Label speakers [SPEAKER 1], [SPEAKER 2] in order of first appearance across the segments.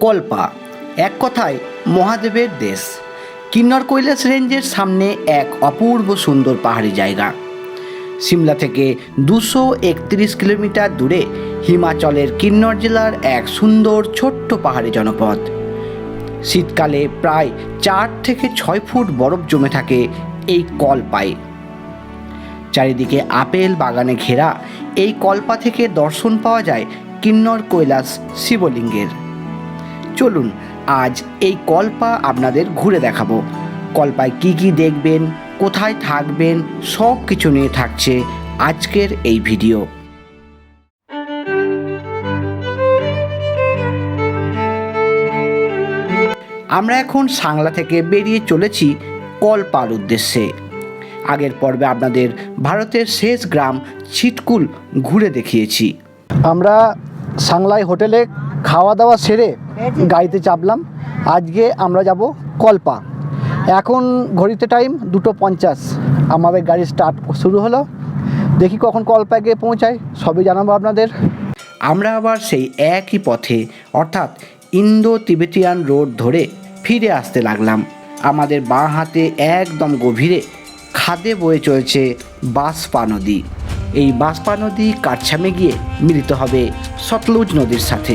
[SPEAKER 1] কল্পা, এক কথায় মহাদেবের দেশ। কিন্নর কৈলাস রেঞ্জের সামনে এক অপূর্ব সুন্দর পাহাড়ি জায়গা। সিমলা থেকে দুশো একত্রিশ কিলোমিটার দূরে হিমাচলের কিন্নর জেলার এক সুন্দর ছোট্ট পাহাড়ি জনপদ। শীতকালে প্রায় চার থেকে ছয় ফুট বরফ জমে থাকে এই কলপায়। চারিদিকে আপেল বাগানে ঘেরা এই কল্পা থেকে দর্শন পাওয়া যায় কিন্নর কৈলাস শিবলিঙ্গের। চলুন, আজ এই কল্পা আপনাদের ঘুরে দেখাবো। কল্পায় কি কি দেখবেন, কোথায় থাকবেন, সব কিছু নিয়ে থাকছে আজকের এই ভিডিও। আমরা এখন সাংলা থেকে বেরিয়ে চলেছি কলপার উদ্দেশ্যে। আগের পর্বে আপনাদের ভারতের শেষ গ্রাম ছিটকুল ঘুরে দেখিয়েছি।
[SPEAKER 2] আমরা সাংলাই হোটেলে খাওয়া দাওয়া সেরে গাড়িতে চাপলাম। আজকে আমরা যাব কল্পা। এখন ঘড়িতে টাইম দুটো পঞ্চাশ। আমাদের গাড়ি স্টার্ট শুরু হলো। দেখি কখন কল্পায় গিয়ে পৌঁছায়। সবই জানাব আপনাদের।
[SPEAKER 1] আমরা আবার সেই একই পথে অর্থাৎ ইন্দো তিবেটিয়ান রোড ধরে ফিরে আসতে লাগলাম। আমাদের বাঁ হাতে একদম গভীরে খাদে বয়ে চলছে বাঁশপা নদী। এই বাঁশপা নদী কাটছামে গিয়ে মিলিত হবে সতলুজ নদীর সাথে।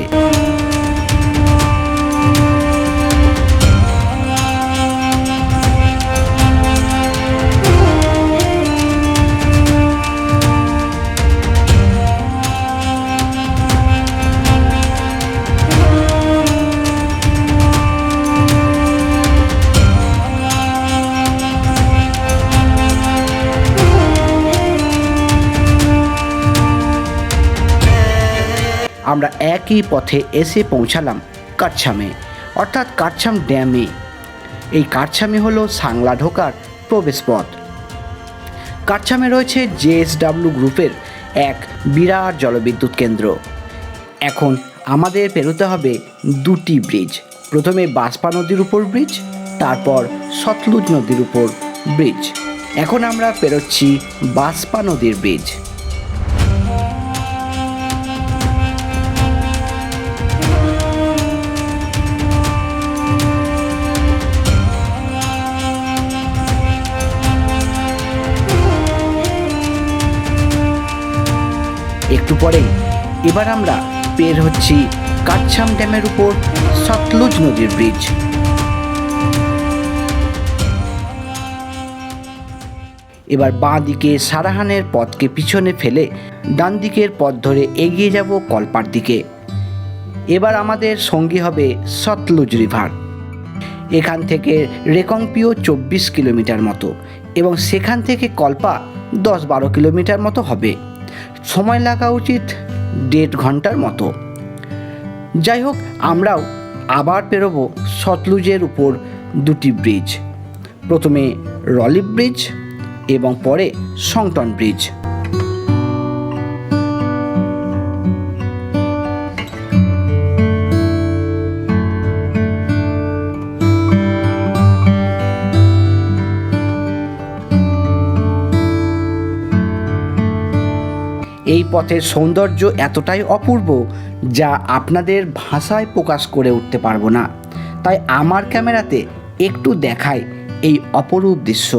[SPEAKER 1] আমরা একই পথে এসে পৌঁছালাম কাটছামে, অর্থাৎ কাটছাম ড্যামে। এই কাটছামে হলো সাংলা ঢোকার প্রবেশপথ কাটছামে রয়েছে জেএসডাব্লিউ গ্রুপের এক বিরাট জলবিদ্যুৎ কেন্দ্র। এখন আমাদের পেরোতে হবে দুটি ব্রিজ। প্রথমে বাসপা নদীর উপর ব্রিজ, তারপর সতলুজ নদীর উপর ব্রিজ। এখন আমরা পেরোচ্ছি বাসপা নদীর ব্রিজ। একটু পরেই। এবার আমরা পের হচ্ছি কাচ্ছাম ড্যামের উপর সতলুজ নদীর ব্রিজ এবার বাঁ দিকে সারাহানের পথকে পিছনে ফেলে ডান দিকের পথ ধরে এগিয়ে যাব কলপার দিকে। এবার আমাদের সঙ্গী হবে সতলুজ রিভার। এখান থেকে রেকংপিও চব্বিশ কিলোমিটার মতো এবং সেখান থেকে কল্পা দশ বারো কিলোমিটার মতো হবে। সময় লাগা উচিত দেড় ঘণ্টার মতো। যাই হোক আমরাও আবার পেরোবো সতলুজের উপর দুটি ব্রিজ। প্রথমে রলিভ ব্রিজ এবং পরে সংটন ব্রিজ। এই পথের সৌন্দর্য এতটাই অপূর্ব যা আপনাদের ভাষায় প্রকাশ করে উঠতে পারব না। তাই আমার ক্যামেরাতে একটু দেখায় এই অপরূপ দৃশ্য।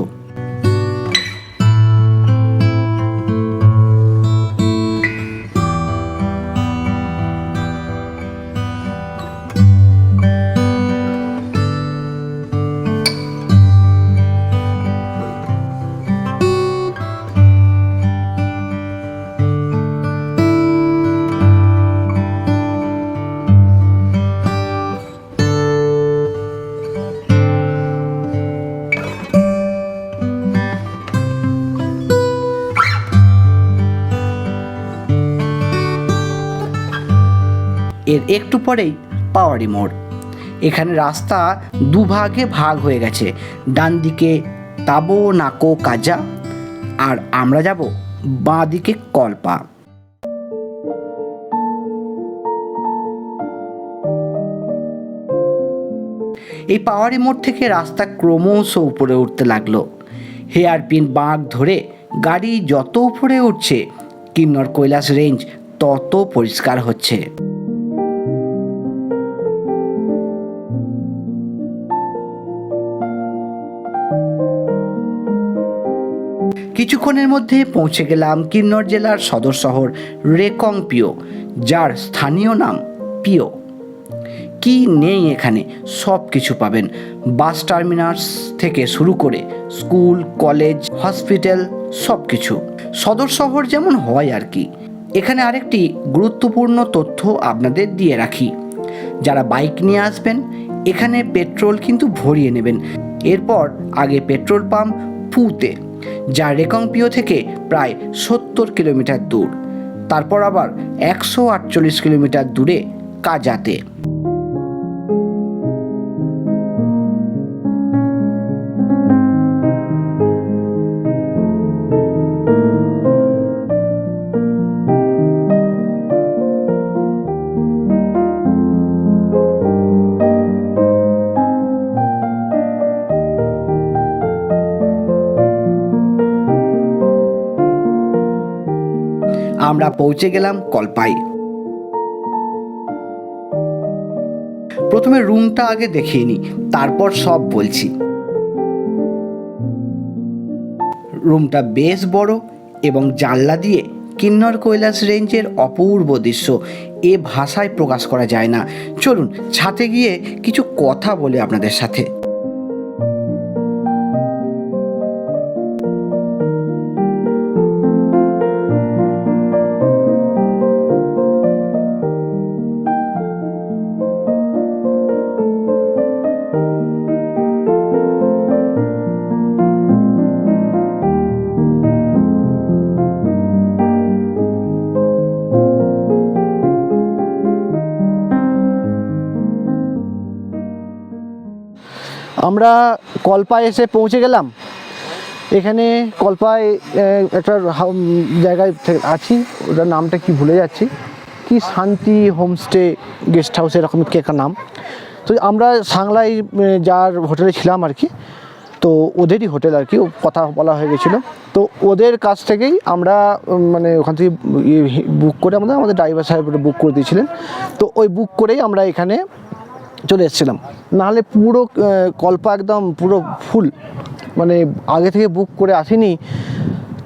[SPEAKER 1] এর একটু পরেই পাওয়ারি মোড়। এখানে রাস্তা দুভাগে ভাগ হয়ে গেছে। ডান দিকে তাবো নাকো কাজা আর আমরা যাব বাঁ দিকে কলপা। এই পাওয়ারি মোড় থেকে রাস্তা ক্রমশ উপরে উঠতে লাগল। হেয়ারপিন বাঁক ধরে গাড়ি যত উপরে উঠছে, কিন্নর কৈলাস রেঞ্জ তত পরিষ্কার হচ্ছে। কিছুক্ষণের মধ্যে পৌঁছে গেলাম কিন্নর জেলার সদর শহর রেকং পিও, যার স্থানীয় নাম পিও। কি নেই এখানে? সব কিছু পাবেন। বাস টার্মিনাস থেকে শুরু করে স্কুল, কলেজ, হসপিটাল সব কিছু সদর শহর যেমন হয় আর কি। এখানে আরেকটি গুরুত্বপূর্ণ তথ্য আপনাদের দিয়ে রাখি। যারা বাইক নিয়ে আসবেন, এখানে পেট্রোল কিন্তু ভরিয়ে নেবেন। এরপর আগে পেট্রোল পাম্প পুতে যা রেকংপিও থেকে প্রায় সত্তর কিলোমিটার দূর। তারপর আবার একশো আটচল্লিশ কিলোমিটার দূরে কাজাতে। পৌঁছে গেলাম কল্পাই। প্রথমে রুমটা আগে দেখিয়ে নিই তারপর সব বলছি। রুমটা বেশ বড় এবং জানলা দিয়ে কিন্নর কৈলাস রেঞ্জের অপূর্ব দৃশ্য, এ ভাষায় প্রকাশ করা যায় না। চলুন, ছাতে গিয়ে কিছু কথা বলে আপনাদের সাথে।
[SPEAKER 2] আমরা কল্পায় এসে পৌঁছে গেলাম। এখানে কল্পায় একটা জায়গায় আছি। ওটার নামটা কি ভুলে যাচ্ছি। কি শান্তি হোমস্টে গেস্ট হাউস এরকম কি একটা নাম। তো আমরা সাংলাই যার হোটেলে ছিলাম আর কি, তো ওদেরই হোটেল আর কি কথা বলা হয়ে গেছিল। তো ওদের কাছ থেকেই আমরা মানে ওখান থেকে বুক করে আমাদের আমাদের ড্রাইভার সাহেব বুক করে দিয়েছিলেন। তো ওই বুক করেই আমরা এখানে চলে এসেছিলাম। নাহলে পুরো কল্পা একদম পুরো ফুল মানে আগে থেকে বুক করে আসিনি।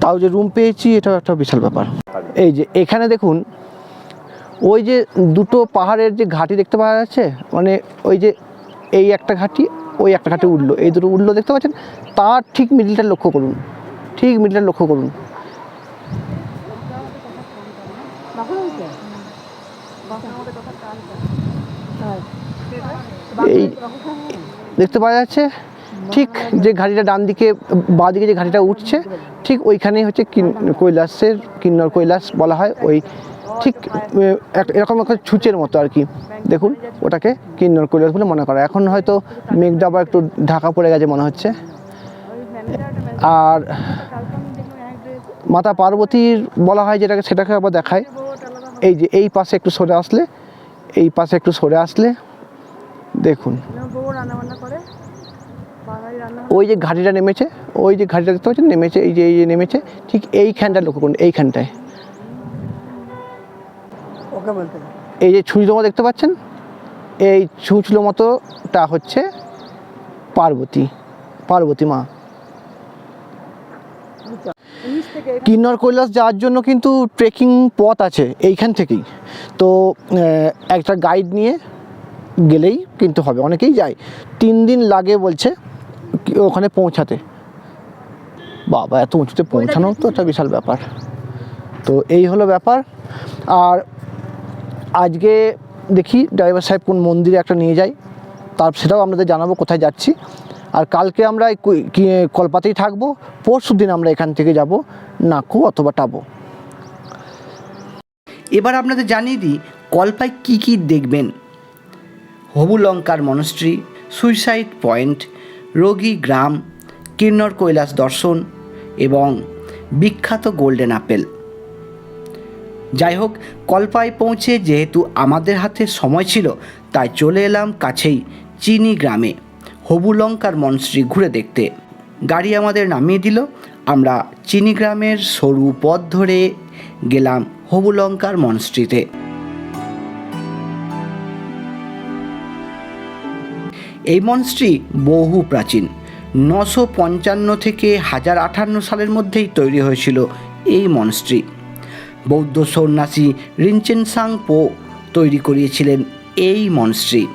[SPEAKER 2] তাও যে রুম পেয়েছি এটাও একটা বিশাল ব্যাপার। এই যে এখানে দেখুন, ওই যে দুটো পাহাড়ের যে ঘাটি দেখতে পাওয়া যাচ্ছে মানে ওই যে এই একটা ঘাটি, ওই একটা ঘাটি উঠল। এই দুটো উঠল দেখতে পাচ্ছেন? তার ঠিক মিডিলটা লক্ষ্য করুন। ঠিক মিডিলটা লক্ষ্য করুন। এই দেখতে পাওয়া যাচ্ছে, ঠিক যে ঘাটিটা ডান দিকে, বাঁ দিকে যে ঘাটিটা উঠছে, ঠিক ওইখানেই হচ্ছে কৈলাসের, কিন্নর কৈলাস বলা হয়, ওই ঠিক এরকম একটা ছুঁচের মতো আর কি। দেখুন, ওটাকে কিন্নর কৈলাস বলে মনে করা এখন হয়তো মেঘটা আবার একটু ঢাকা পড়ে গেছে মনে হচ্ছে। আর মাতা পার্বতীর বলা হয় যেটাকে, সেটাকে আবার দেখায়। এই যে, এই পাশে একটু সরে আসলে এই পাশে একটু সরে আসলে দেখুন। ওই যে ঘাটিটা নেমেছে ওই যে ঘাটিটা দেখতে পাচ্ছেন? নেমেছে এই যে এই যে নেমেছে ঠিক এইখানটা লক্ষ্য করুন এইখানটায়। এই যে ছুঁচলো মতো দেখতে পাচ্ছেন? এই ছুঁচলো মতোটা হচ্ছে পার্বতী পার্বতী মা
[SPEAKER 3] নিচ থেকে
[SPEAKER 2] কিন্নর কৈলাস যাওয়ার জন্য কিন্তু ট্রেকিং পথ আছে এইখান থেকেই। তো একটা গাইড নিয়ে গেলেই কিন্তু হবে, অনেকেই যায়। তিন দিন লাগে বলছে ওখানে পৌঁছাতে। বাবা, এত উঁচুতে পৌঁছানো তো একটা বিশাল ব্যাপার। তো এই হলো ব্যাপার। আর আজকে দেখি ড্রাইভার সাহেব কোন মন্দিরে একটা নিয়ে যায় তার সেটাও আপনাদের জানাব, কোথায় যাচ্ছি। আর কালকে আমরা কলপাতেই থাকব। পরশু দিন আমরা এখান থেকে যাব, নাকু অথবা টাবো।
[SPEAKER 1] এবার আপনাদের জানিয়ে দিই, কল্পায় কি কি দেখবেন? হবু লঙ্কার মনস্ট্রি সুইসাইড পয়েন্ট, রোগী গ্রাম, কিন্নর কৈলাস দর্শন এবং বিখ্যাত গোল্ডেন আপেল। যাই হোক, কল্পায় পৌঁছে যেহেতু আমাদের হাতে সময় ছিল, তাই চলে এলাম কাছেই, চিনি গ্রামে। হবু লঙ্কার মনস্ট্রি ঘুরে দেখতে। গাড়ি আমাদের নামিয়ে দিল। আমরা চিনি গ্রামের সরু পথ ধরে গেলাম হবু লঙ্কার মনস্ট্রিতে এই মনস্ট্রি বহু প্রাচীন। নশো পঞ্চান্ন থেকে হাজার আটান্ন সালের মধ্যেই তৈরি হয়েছিল এই মনস্ট্রি বৌদ্ধ সন্ন্যাসী রিনচেনসাং পো তৈরি করিয়েছিলেন এই মনস্ট্রি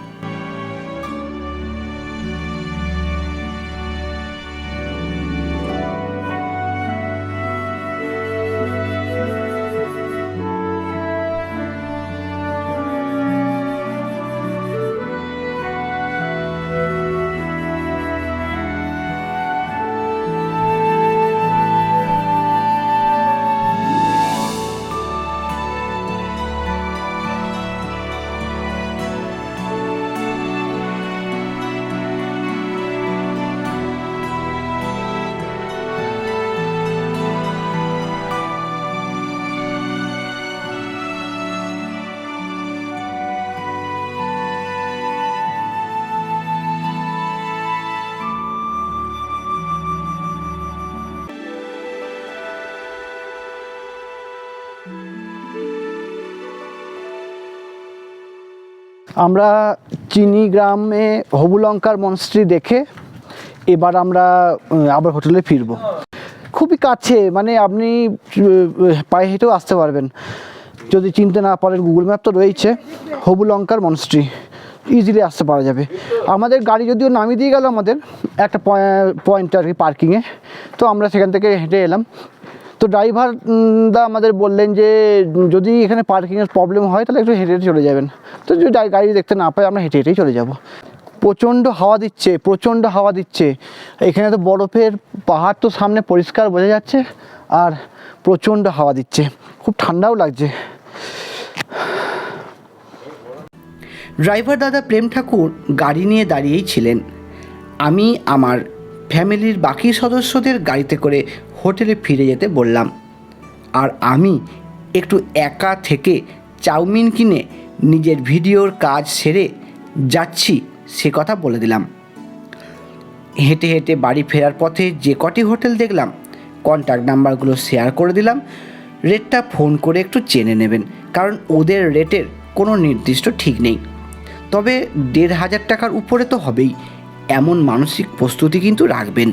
[SPEAKER 2] আমরা চিনি গ্রামে হবুলঙ্কার মনস্ট্রি দেখে এবার আমরা আবার হোটেলে ফিরবো। খুবই কাছে মানে আপনি পায়ে হেঁটেও আসতে পারবেন। যদি চিনতে না পারেন গুগল ম্যাপ তো রয়েছে হবুলঙ্কার মনস্ট্রি ইজিলি আসতে পারা যাবে। আমাদের গাড়ি যদিও নামিয়ে দিয়ে গেল আমাদের, একটা পয়েন্ট আর কি পার্কিংয়ে তো আমরা সেখান থেকে হেঁটে এলাম। তো ড্রাইভার দা আমাদের বললেন যে, যদি এখানে পার্কিংয়ের প্রবলেম হয়, তাহলে একটু হেঁটে হেঁটে চলে যাবেন। তো যদি গাড়ি- দেখতে না পাই আমরা হেঁটে হেঁটেই চলে যাব। প্রচণ্ড হাওয়া দিচ্ছে, প্রচণ্ড হাওয়া দিচ্ছে। এখানে তো বরফের পাহাড় তো সামনে পরিষ্কার বোঝা যাচ্ছে, আর প্রচণ্ড হাওয়া দিচ্ছে। খুব ঠান্ডাও লাগছে।
[SPEAKER 1] ড্রাইভার দাদা প্রেম ঠাকুর গাড়ি নিয়ে দাঁড়িয়েই ছিলেন। আমি আমার ফ্যামিলির বাকি সদস্যদের গাড়িতে করে হোটেলে ফিরে যেতে বললাম। আর আমি একটু একা থেকে চাউমিন কিনে নিজের ভিডিওর কাজ সেরে যাচ্ছি সে কথা বলে দিলাম। হেঁটে হেঁটে বাড়ি ফেরার পথে যে কটি হোটেল দেখলাম কন্ট্যাক্ট নাম্বারগুলো শেয়ার করে দিলাম। রেটটা ফোন করে একটু চেনে নেবেন, কারণ ওদের রেটের কোনো নির্দিষ্ট ঠিক নেই। তবে দেড় হাজার টাকার উপরে তো হবেই, এমন মানসিক প্রস্তুতি কিন্তু রাখবেন।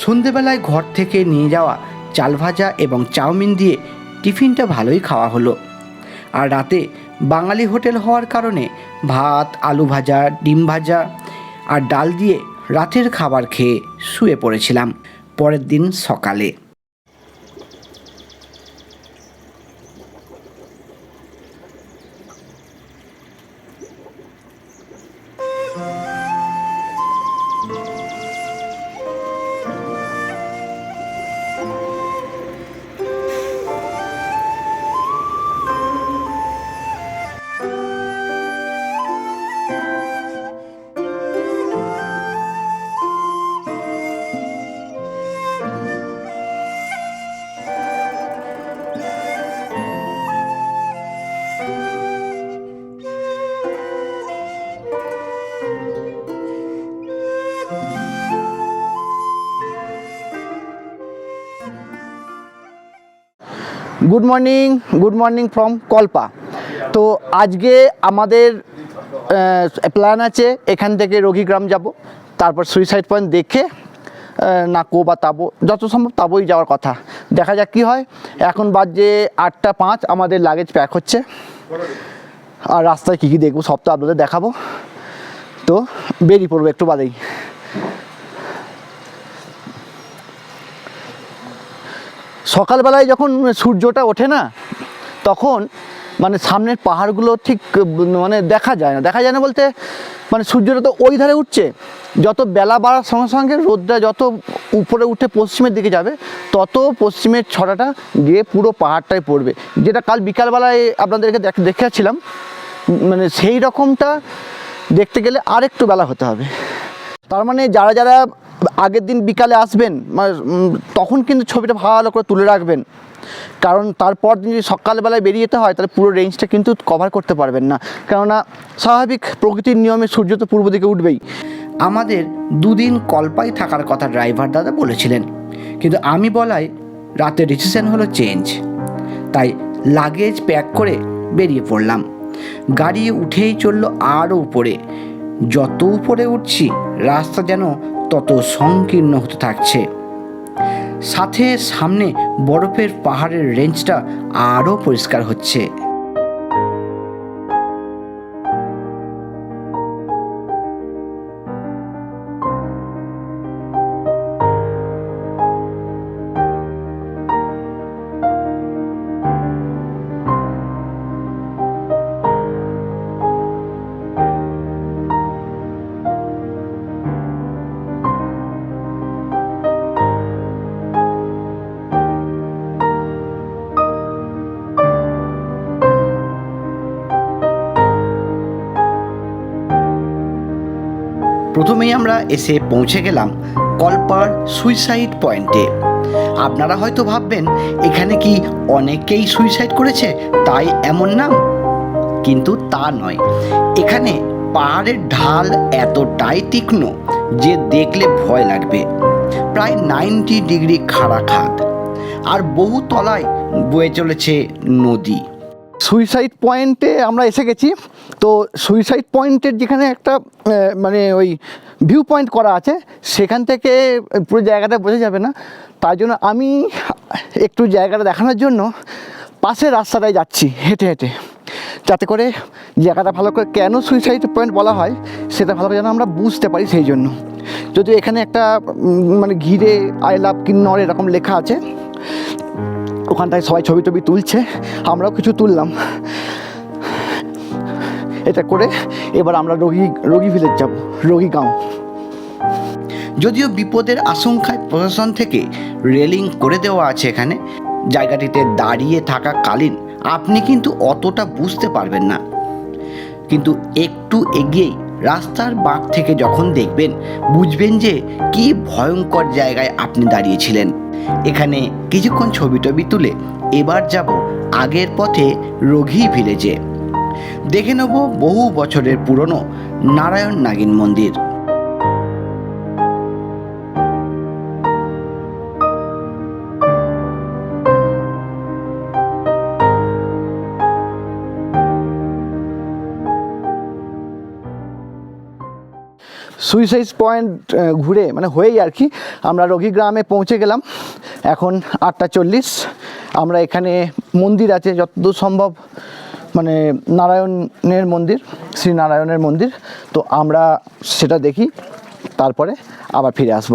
[SPEAKER 1] সন্ধেবেলায় ঘর থেকে নিয়ে যাওয়া চাল ভাজা এবং চাউমিন দিয়ে টিফিনটা ভালোই খাওয়া হলো। আর রাতে বাঙালি হোটেল হওয়ার কারণে ভাত, আলু ভাজা, ডিম ভাজা আর ডাল দিয়ে রাতের খাবার খেয়ে শুয়ে পড়েছিলাম। পরের দিন সকালে।
[SPEAKER 2] Good morning good morning from Kalpa তো আজকে আমাদের প্ল্যান আছে এখান থেকে রঘিগ্রাম যাব তারপর সুইসাইড পয়েন্ট দেখে আহ, নাকো বা তাবো যত সম্ভব তাবোই যাওয়ার কথা। দেখা যাক কী হয়। এখন বাজে আটটা পাঁচ আমাদের লাগেজ প্যাক হচ্ছে। আর রাস্তায় কী কী দেখব সব তো আপনাদের দেখাবো। তো বেরিয়ে পড়ব একটু বাদেই। সকালবেলায় যখন সূর্যটা ওঠে না, তখন মানে সামনের পাহাড়গুলো ঠিক মানে দেখা যায় না। দেখা যায় না বলতে মানে সূর্যটা তো ওই ধারে উঠছে। যত বেলা বাড়ার সঙ্গে সঙ্গে রোদটা যত উপরে উঠে পশ্চিমের দিকে যাবে, তত পশ্চিমের ছড়াটা গিয়ে পুরো পাহাড়টায় পড়বে। যেটা কাল বিকালবেলায় আপনাদেরকে দেখ- দেখাচ্ছিলাম মানে সেই রকমটা দেখতে গেলে আরেকটু বেলা হতে হবে। তার মানে যারা যারা আগের দিন বিকালে আসবেন মানে, তখন কিন্তু ছবিটা ভালো করে তুলে রাখবেন। কারণ তারপর দিন যদি সকালবেলায় বেরিয়ে যেতে হয় তাহলে পুরো রেঞ্জটা কিন্তু কভার করতে পারবেন না। কেননা স্বাভাবিক প্রকৃতির নিয়মে সূর্য তো পূর্ব দিকে উঠবেই।
[SPEAKER 1] আমাদের দুদিন কল্পায় থাকার কথা ড্রাইভার দাদা বলেছিলেন। কিন্তু আমি বলায় রাতে ডিসিশন হলো চেঞ্জ তাই লাগেজ প্যাক করে বেরিয়ে পড়লাম। গাড়ি উঠেই চলল আরও উপরে। যত উপরে উঠছি, রাস্তা যেন তত সংকীর্ণ হতে থাকছে। সাথে সামনে বরফের পাহাড়ের রেঞ্জটা আরও পরিষ্কার হচ্ছে। আমরা এসে পৌঁছে গেলাম কলপার সুইসাইড পয়েন্টে। আপনারা হয়তো ভাববেন, এখানে কি অনেকেই সুইসাইড করেছে? তাই এমন নাম কিন্তু তা নয়। এখানে পাহাড়ের ঢাল এতটাই তীক্ষ্ণ যে দেখলে ভয় লাগবে। প্রায় নাইনটি ডিগ্রি খাড়া খাত আর বহু তলায় বয়ে চলেছে নদী।
[SPEAKER 2] সুইসাইড পয়েন্টে আমরা এসে গেছি। তো সুইসাইড পয়েন্টের যেখানে একটা মানে ওই ভিউ পয়েন্ট করা আছে, সেখান থেকে পুরো জায়গাটা বোঝা যাবে না। তার জন্য আমি একটু জায়গাটা দেখানোর জন্য পাশের রাস্তাটায় যাচ্ছি, হেঁটে হেঁটে। যাতে করে জায়গাটা ভালো করে কেন সুইসাইড পয়েন্ট বলা হয়, সেটা ভালো করে যেন আমরা বুঝতে পারি সেই জন্য। যদিও এখানে একটা মানে ঘিরে, আই লাভ কিন্নর এরকম লেখা আছে। ওখানটায় সবাই ছবি টবি তুলছে, আমরাও কিছু তুললাম। এটা করে এবার আমরা রোগী রোগী ভিলেজ যাব, রোগী গাঁও।
[SPEAKER 1] যদিও বিপদের আশঙ্কায় প্রশাসন থেকে রেলিং করে দেওয়া আছে এখানে, জায়গাটিতে দাঁড়িয়ে থাকাকালীন আপনি কিন্তু অতটা বুঝতে পারবেন না। কিন্তু একটু এগিয়েই রাস্তার বাঁক থেকে যখন দেখবেন, বুঝবেন যে কি ভয়ঙ্কর জায়গায় আপনি দাঁড়িয়েছিলেন। এখানে কিছুক্ষণ ছবি টবি তুলে এবার যাব আগের পথে রঘি ভিলেজে দেখে নেব বহু বছরের পুরনো নারায়ণ নাগিন মন্দির।
[SPEAKER 2] সুইসাইড পয়েন্ট ঘুরে মানে হয়েই আর কি। আমরা রোগী গ্রামে পৌঁছে গেলাম। এখন আটটা চল্লিশ। আমরা এখানে মন্দির আছে, যতদূর সম্ভব। মানে নারায়ণের মন্দির শ্রী নারায়ণের মন্দির। তো আমরা সেটা দেখি তারপরে আবার ফিরে আসব।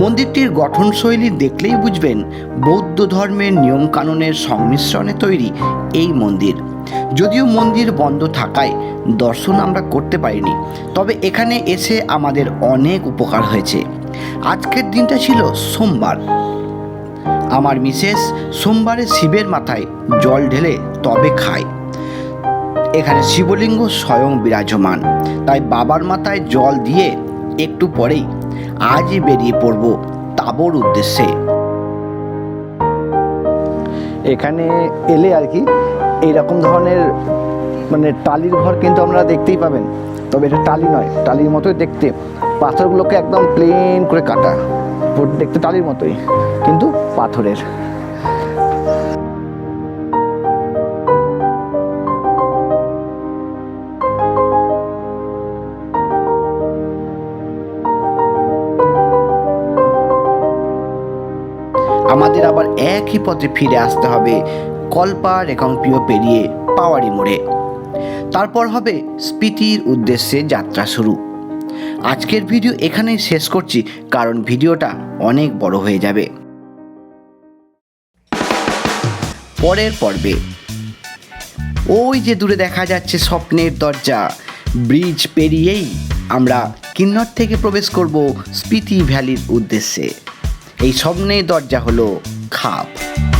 [SPEAKER 1] মন্দিরটির গঠনশৈলী দেখলেই বুঝবেন বৌদ্ধ ধর্মের নিয়মকানুনের সংমিশ্রণে তৈরি এই মন্দির। যদিও মন্দির বন্ধ থাকায় দর্শন আমরা করতে পারিনি, তবে এখানে এসে আমাদের অনেক উপকার হয়েছে। আজকের দিনটা ছিল সোমবার। আমার মিসেস সোমবারে শিবের মাথায় জল ঢেলে তবে খায়। এখানে শিবলিঙ্গ স্বয়ং বিরাজমান, তাই বাবার মাথায় জল দিয়ে একটু পরেই আজই বেরিয়ে পড়ব তাবর উদ্দেশ্যে।
[SPEAKER 2] এখানে এলে আর কি এইরকম ধরনের মানে টালির ঘর কিন্তু আপনারা দেখতেই পাবেন। তবে এটা টালি নয়, টালির মতোই দেখতে। পাথরগুলোকে একদম প্লেন করে কাটা। দেখতে টালির মতোই, কিন্তু পাথরের।
[SPEAKER 1] একই পথে ফিরে আসতে হবে কল্পা রেকংপিও পেরিয়ে পাওয়ারি মোড়ে। তারপর হবে স্পিতির উদ্দেশ্যে যাত্রা শুরু। আজকের ভিডিও এখানেই শেষ করছি, কারণ ভিডিওটা অনেক বড় হয়ে যাবে। পরের পর্বে। ওই যে দূরে দেখা যাচ্ছে স্বপ্নের দরজা, ব্রিজ পেরিয়েই আমরা কিন্নর থেকে প্রবেশ করব স্পিতি ভ্যালির উদ্দেশ্যে। এই স্বপ্নের দরজা হলো Cop.